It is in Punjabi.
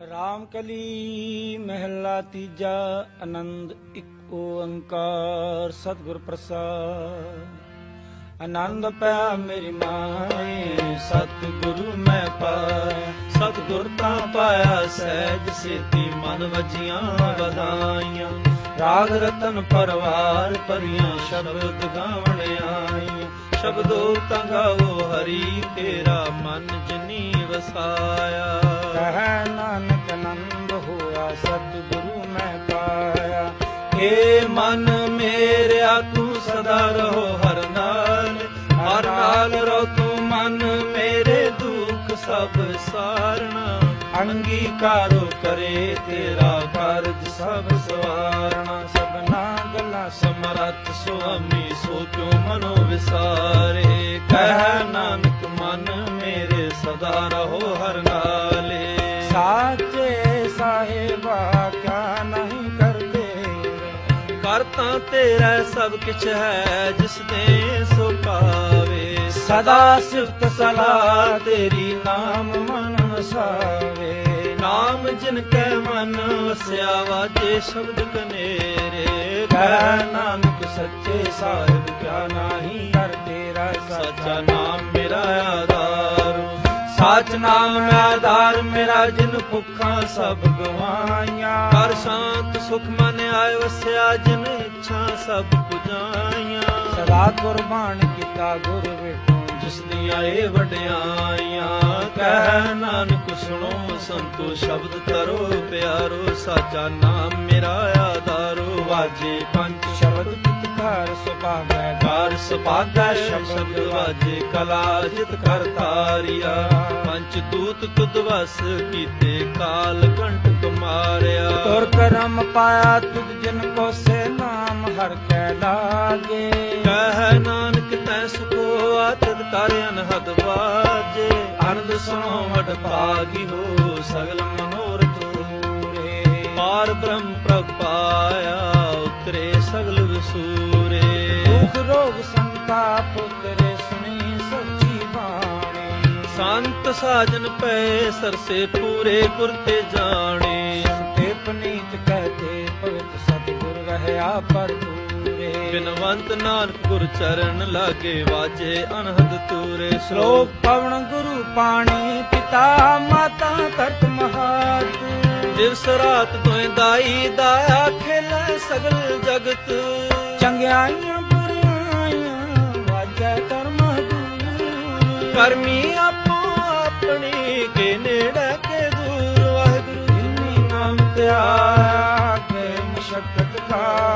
ਰਾਮ ਕਲੀ ਮਹਿਲਾ ਤੀਜਾ, ਆਨੰਦ ਇੱਕ ਓੰਕਾਰ, ਸਤਿਗੁਰ ਪ੍ਰਸਾਦ। ਆਨੰਦ ਪਿਆ ਮੇਰੀ ਮਾਏ, ਸਤਿਗੁਰੂ ਮੈਂ ਪਾਇਆ। ਸਤਿਗੁਰ ਤਾਂ ਪਾਇਆ ਸਹਿਜ ਸੇਤੀ, ਮਨ ਵਜੀਆਂ ਵਧਾਈਆਂ। ਰਾਗ ਰਤਨ ਪਰਵਾਰ ਪਰੀਆਂ ਸ਼ਬਦ ਗਾਵਣ ਆਈਆਂ। ਸ਼ਬਦੋ ਤਾਂ ਗਾਵੋ ਹਰੀ ਤੇਰਾ ਮਨ ਜਨੀ ਵਸਾਇਆ ਕਹਿ ਨਾਨਕ ਆਨੰਦ ਹੋਇਆ ਸਤਿਗੁਰੂ ਮੈਂ ਪਾਇਆ। ਏ ਮਨ ਮੇਰਿਆ ਤੂੰ ਸਦਾ ਰਹੋ ਹਰ ਨਾਲ। ਹਰ ਨਾਲ ਰਹੋ ਤੂੰ ਮਨ ਮੇਰੇ ਦੁੱਖ ਸਭ ਸਾਰਣਾ ਅੰਗੀਕਾਰੋ ਕਰੇ ਤੇਰਾ ਕਾਰਜ ਸਭ ਸਵਾਰਣਾ ਗੱਲਾਂ ਸਮਰੱਥ ਸੁਆਮੀ ਸੋ ਕਿਉ ਮਨੋ ਵਿਸਾਰੇ। ਕਹਿ ਨਾਨਕ ਮਨ ਮੇਰੇ ਸਦਾ ਰਹੋ ਹਰ ਨਾਲੇ। ਸਾਚੇ ਸਾਹਿਬਾ ਕਿਆ ਨਹੀਂ ਕਰਦੇ? ਕਰਤਾ ਤੇਰਾ ਸਭ ਕਿਛ ਹੈ ਜਿਸ ਦੇ ਸੋ ਪਾਵੇ। ਸਦਾ ਸਿਫਤ ਸਲਾਹ ਤੇਰੀ ਨਾਮ ਮਨ ਵਸਾਵੇ। ਨਾਮ ਜਿਨ ਕੈ ਮਨ ਵਸਿਆ ਵਾਜੇ ਸ਼ਬਦ ਕਨੇਰੇ। ਕਹਿ ਨਾਨਕ ਸੱਚੇ ਸਾਹਿਬ ਕਿਆ ਨਾਹੀ ਕਰ ਤੇਰਾ ਸੱਚਾ ਨਾਮ ਮੇਰਾ ਆਧਾਰ। ਸਾਚ ਨਾਮ ਮੈਂ ਆਧਾਰ ਮੇਰਾ ਜਿਨ ਭੁੱਖਾਂ ਸਭ ਗਵਾਈਆਂ। ਹਰ ਸ਼ਾਂਤ ਸੁਖ ਮਨ ਆਏ ਵਸਿਆ ਜਿਨ ਇੱਛਾ ਸਭ ਪੁਜਾਈਆਂ। ਸਦਾ ਕੁਰਬਾਨ ਕੀਤਾ ਗੁਰ ਵੇਟੋ ਜਿਸ ਦੀਆਂ ਇਹ ਵਡਿਆਈਆਂ। ਕਹਿ ਨਾਨਕ ਸੁਣੋ ਸੰਤੋ ਸ਼ਬਦ ਕਰੋ ਪਿਆਰੋ ਸਾਚਾ ਨਾਮ ਮੇਰਾ ਆਧਾਰੋ। ਵਾਜੇ ਪੰਜ ਸ਼ਬਦ ਕਿਤ ਘਰ ਸੁਭਾਗੈ। ਘਰ ਸੁਭਾਗੈ ਸ਼ਬਦ ਵਾਜੇ। ਕਲਾ ਜਿਤ ਕਰ ਤਾਰਿਆ ਪੰਜ ਦੂਤ ਤੁਧ ਵਸ ਕੀਤੇ ਕਾਲ ਕੰਟ ਮਾਰਿਆ ਤੁਰ ਕਰਮ ਪਾਇਆ ਤੁਧ ਜਿਨ ਕੋ ਸੇ ਨਾਮ ਹਰ ਕੈ ਲਾਗੇ। ਕਹਿ ਨਾਨਕ ਤੈ ਸੁਖੋ ਆਤਿਤ ਕਰ ਅਨਹਦ ਵਾਜੇ। ਅਨੰਦ ਸੁਣੋ ਵਡ ਭਾਗੀ ਹੋ ਸਗਲ ਮਨੋਰਥ ਪੂਰੇ ਪਾਰ ਬ੍ਰਹਮ ਪ੍ਰਭ ਪਾਇਆ ਉਤਰੇ ਸਗਲ ਵਿਸੂਰੇ। ਦੁਖ ਰੋਗ ਸੰਤਾਪ ਉਤਰੇ ਸੁਣੀ ਸੱਚੀ ਬਾਣੀ। ਸੰਤ ਸਾਜਨ ਪਏ ਸਰਸੇ ਪੂਰੇ ਗੁਰ ਤੇ ਜਾਣੇ। ਤੇ ਪਨੀਤ ਕਹਤੇ ਪਵਿੱਤ ਸਤਿਗੁਰ ਰਹਿਆ ਪਰ ਦੂਰੇ ਬਿਨਵੰਤ ਨਾਨਕ ਗੁਰ ਚਰਨ ਲਾਗੇ ਵਾਜੇ ਅਨਹਦ ਤੂਰੇ ਸ਼ਲੋਕ ਪਵਨ ਗੁਰੂ ਪਾਣੀ ਪਿਤਾ ਮਾਤਾ ਤਤ ਮਹਾਤ। ਦਿਵਸ ਰਾਤ ਤੋਏ ਦਾਈ ਦਾਇਆ ਖੇਲੇ ਸਗਲ ਜਗਤ। ਚੰਗਿਆਈਆਂ ਬੁਰਾਈਆਂ ਵਾਜੈ ਕਰਮ ਦੂਰ। ਕਰਮੀ ਆਪੋ ਆਪਣੀ ਕੇ ਨੇੜੇ ਕੇ ਦੂਰ। ਵਾਹਿਗੁਰੂ ਜਿਨੀ ਨਾਮ ਧਿਆਇਆ ਕੇ ਮੁਸ਼ਕਤ ਨਾਨਕ